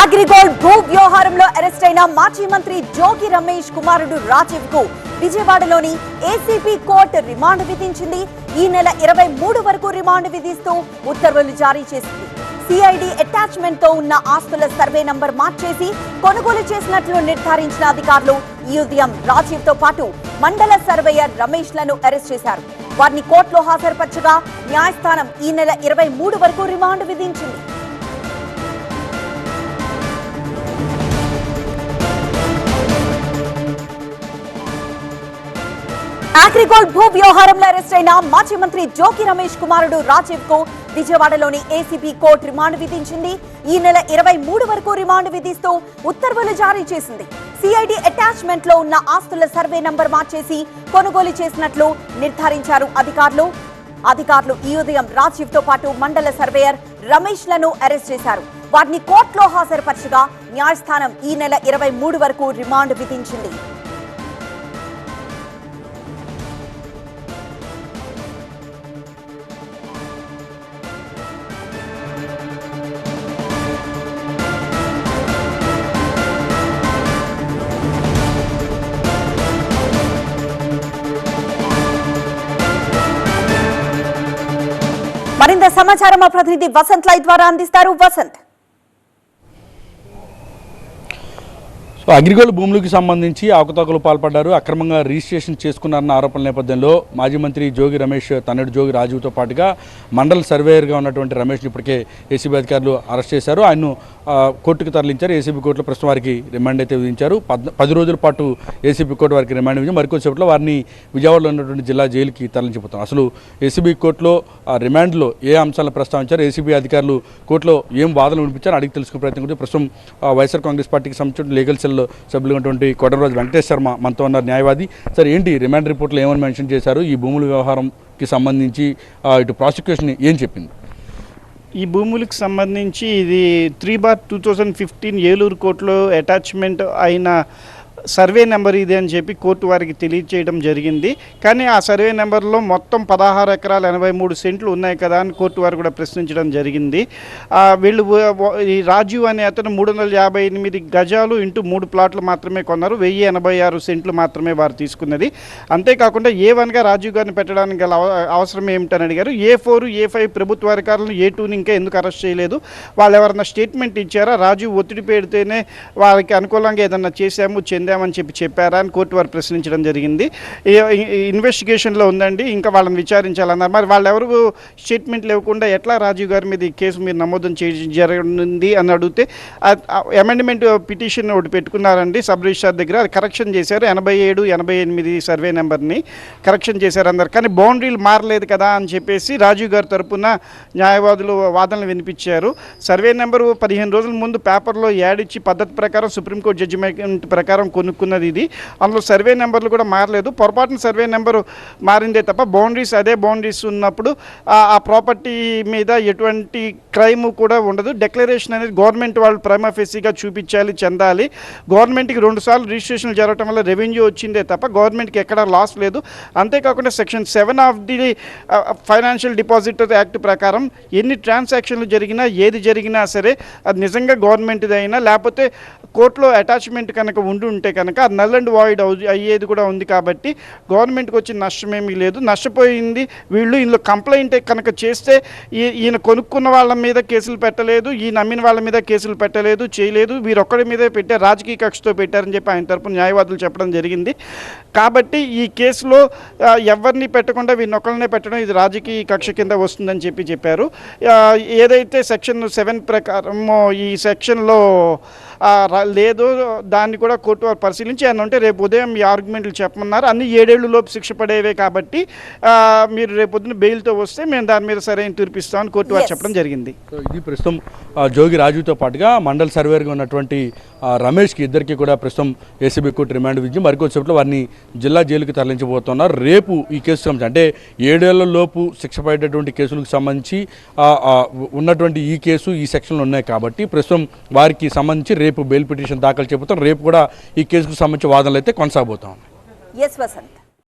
అగ్రిగోల్డ్ భూ వ్యవహారంలో అరెస్ట్ అయిన మాజీ మంత్రి జోగి రమేష్ కుమారుడు రాజీవ్కు విజయవాడలోని ఏసీపీ కోర్టు రిమాండ్ విధించింది. ఈ నెల ఇరవై మూడు వరకు రిమాండ్ విధిస్తూ ఉత్తర్వులు జారీ చేసింది. సిఐడి అటాచ్మెంట్తో ఉన్న ఆస్తుల సర్వే నంబర్ మార్చేసి కొనుగోలు చేసినట్లు నిర్ధారించిన అధికారులు ఈ ఉదయం రాజీవ్తో పాటు మండల సర్వేయర్ రమేష్లను అరెస్ట్ చేశారు. వారిని కోర్టులో హాజరుపరచగా న్యాయస్థానం ఈ నెల ఇరవై మూడు వరకు రిమాండ్ విధించింది. అగ్రిగోల్డ్ భూ వ్యవహారంలో అరెస్ట్ అయిన మాజీ మంత్రి జోకి రమేష్ కుమారుడు రాజీవ్కు విజయవాడలోని ఏసీబీ కోర్టు రిమాండ్ విధించింది. ఈ నెల ఇరవై మూడు వరకు రిమాండ్ విధిస్తూ ఉత్తర్వులు జారీ చేసింది. సిఐడి అటాచ్మెంట్లో ఉన్న ఆస్తుల సర్వే నంబర్ మార్చేసి కొనుగోలు చేసినట్లు నిర్ధారించారు అధికారులు. అధికారులు ఈ ఉదయం రాజీవ్తో పాటు మండల సర్వేయర్ రమేష్లను అరెస్ట్ చేశారు. వారిని కోర్టులో హాజరుపరచగా న్యాయస్థానం ఈ నెల ఇరవై మూడు వరకు రిమాండ్ విధించింది. సమాచారం మా ప్రతినిధి వసంత్ లై ద్వారా అందిస్తారు. వసంత్. సో అగ్రిగోల్డ్ భూములకు సంబంధించి అవకతవకలు పాల్పడ్డారు. అక్రమంగా రిజిస్ట్రేషన్ చేసుకున్నారన్న ఆరోపణల నేపథ్యంలో మాజీ మంత్రి జోగి రమేష్ తన్నడు జోగి రాజుతో పాటుగా మండల సర్వేయర్గా ఉన్నటువంటి రమేష్ని ఇప్పటికే ఏసీబీ అధికారులు అరెస్ట్ చేశారు. ఆయన్ను కోర్టుకు తరలించారు. ఏసీబీ కోర్టులో ప్రస్తుతం వారికి రిమాండ్ అయితే విధించారు. పద్ పది రోజుల పాటు ఏసీబీ కోర్టు వారికి రిమాండ్ విధించి మరికొద్దిసేపట్లో వారిని విజయవాడలో ఉన్నటువంటి జిల్లా జైలుకి తరలించిపోతాం అసలు ఏసీబీ కోర్టులో ఆ రిమాండ్లో ఏ అంశాలను ప్రస్తావించారు? ఏసీబీ అధికారులు కోర్టులో ఏం వాదనలు వినిపించారు? అడిగి తెలుసుకునే ప్రయత్నం కూడా ప్రస్తుతం వైఎస్ఆర్ కాంగ్రెస్ పార్టీకి సంబంధించిన లీగల్ సెల్ సభ్యులు ఉన్నటువంటి కొడరాజు వెంకటేష్ శర్మ మనతో ఉన్నారు న్యాయవాది. సార్ ఏంటి రిమాండ్ రిపోర్ట్లో ఏమని మెన్షన్ చేశారు? ఈ భూముల వ్యవహారంకి సంబంధించి ఇటు ప్రాసిక్యూషన్ ఏం చెప్పింది? ఈ భూములకు సంబంధించి ఇది three bar two thousand fifteen Eluru కోర్టులో అటాచ్మెంట్ అయిన సర్వే నెంబర్ ఇది అని చెప్పి కోర్టు వారికి తెలియచేయడం జరిగింది. కానీ ఆ సర్వే నెంబర్లో మొత్తం పదహారు ఎకరాలు ఎనభై మూడు సెంట్లు ఉన్నాయి కదా అని కోర్టు వారు కూడా ప్రశ్నించడం జరిగింది. వీళ్ళు ఈ రాజీవ్ అనే అతను మూడు వందల యాభై ఎనిమిది గజాలు ఇంటూ మూడు ప్లాట్లు మాత్రమే కొన్నారు. వెయ్యి ఎనభై ఆరు సెంట్లు మాత్రమే వారు తీసుకున్నది. అంతేకాకుండా ఏ వన్గా రాజీవ్ గారిని పెట్టడానికి గల అవ- అవసరం ఏమిటని అడిగారు. ఏ ఫోర్ ఏ ఫైవ్ ప్రభుత్వ అధికారులను ఏ టూని ఇంకా ఎందుకు అరెస్ట్ చేయలేదు? వాళ్ళు ఎవరన్నా స్టేట్మెంట్ ఇచ్చారా? రాజీవ్ ఒత్తిడి పెడితేనే వారికి అనుకూలంగా ఏదన్నా చేశాము చెందామని చెప్పి చెప్పారా అని కోర్టు వారు ప్రశ్నించడం జరిగింది. ఇన్వెస్టిగేషన్లో ఉందండి. ఇంకా వాళ్ళని విచారించాలన్నారు. మరి వాళ్ళు ఎవరు స్టేట్మెంట్లు ఇవ్వకుండా ఎట్లా రాజీవ్ గారి మీద ఈ కేసు మీరు నమోదు చే జరిగింది అని అడిగితే అమెండ్మెంట్ పిటిషన్ ఒకటి పెట్టుకున్నారండి. సబ్ రిజిస్టార్ దగ్గర అది కరెక్షన్ చేశారు. ఎనభై ఏడు ఎనభై ఎనిమిది సర్వే నెంబర్ని కరెక్షన్ చేశారు అందరు. కానీ బౌండరీలు మారలేదు కదా అని చెప్పేసి రాజీవ్ గారి తరపున న్యాయవాదులు వాదనలు వినిపించారు. సర్వే నెంబరు పదిహేను రోజుల ముందు పేపర్లో యాడ్ ఇచ్చి పద్ధతి ప్రకారం సుప్రీంకోర్టు జడ్జిమెంట్ ప్రకారం కొనుక్కున్నది ఇది. అందులో సర్వే నెంబర్లు కూడా మారలేదు. పొరపాటున సర్వే నెంబరు మారిందే తప్ప బౌండరీస్ అదే బౌండరీస్ ఉన్నప్పుడు ఆ- ప్రాపర్టీ మీద ఎటువంటి క్రైమ్ కూడా ఉండదు. డెక్లరేషన్ అనేది గవర్నమెంట్ వాళ్ళు ప్రైమఫేసీగా చూపించాలి చెందాలి. గవర్నమెంట్కి రెండు సార్లు రిజిస్ట్రేషన్ జరగడం వల్ల రెవెన్యూ వచ్చిందే తప్ప గవర్నమెంట్కి ఎక్కడ లాస్ లేదు. అంతేకాకుండా section seven of the financial depositor act ప్రకారం ఎన్ని ట్రాన్సాక్షన్లు జరిగినా ఏది జరిగినా సరే అది నిజంగా గవర్నమెంట్ది అయినా లేకపోతే కోర్టులో అటాచ్మెంట్ కనుక ఉండి ఉంటే కనుక అది నల్ అండ్ వాయిడ్ అయ్యేది కూడా ఉంది కాబట్టి గవర్నమెంట్కి వచ్చిన నష్టమేమీ లేదు. నష్టపోయింది వీళ్ళు. ఇందులో కంప్లైంట్ కనుక చేస్తే ఈ- ఈయన కొనుక్కున్న వాళ్ళ మీద కేసులు పెట్టలేదు ఈ నమ్మిన వాళ్ళ మీద కేసులు పెట్టలేదు చేయలేదు. వీరొక్కడి మీదే పెట్టారు రాజకీయ కక్షతో పెట్టారని చెప్పి ఆయన తరపున న్యాయవాదులు చెప్పడం జరిగింది. కాబట్టి ఈ కేసులో ఎవరిని పెట్టకుండా వీరినొక్కరినే పెట్టడం ఇది రాజకీయ కక్ష కింద వస్తుందని చెప్పి చెప్పారు. ఏదైతే సెక్షన్ సెవెన్ ప్రకారమో ఈ సెక్షన్లో లేదో దాన్ని కూడా కోర్టు వారు పరిశీలించి ఉంటే రేపు ఉదయం ఈ ఆర్గ్యుమెంట్లు చెప్పమన్నారు. అన్ని ఏడేళ్ళ లోపు శిక్ష పడేవే కాబట్టి ఆ, మీరు రేపు పొద్దున్న బెయిల్తో వస్తే మేము దాని మీద సరైన తీర్పు ఇస్తామని కోర్టు వారు. చెప్పడం జరిగింది. సో ఇది ప్రస్తుతం జోగి రాజుతో పాటుగా మండల్ సర్వేర్గా ఉన్నటువంటి రమేష్కి ఇద్దరికి కూడా ప్రస్తుతం ఏసీబీ కోర్టు రిమాండ్ విధించి మరికొద్దిసేపట్లో వారిని జిల్లా జైలుకి తరలించబోతున్నారు. రేపు ఈ కేసు సంబంధించి అంటే ఏడేళ్ళ లోపు శిక్ష పడేటటువంటి కేసులకు సంబంధించి ఉన్నటువంటి ఈ కేసు ఈ సెక్షన్లు ఉన్నాయి కాబట్టి ప్రస్తుతం వారికి సంబంధించి రేపు బెయిల్ పిటిషన్ దాఖలు చేయబోతాం రేపు కూడా ఈ కేసుకు సంబంధించి వాదనలు అయితే కొనసాగబోతా ఎస్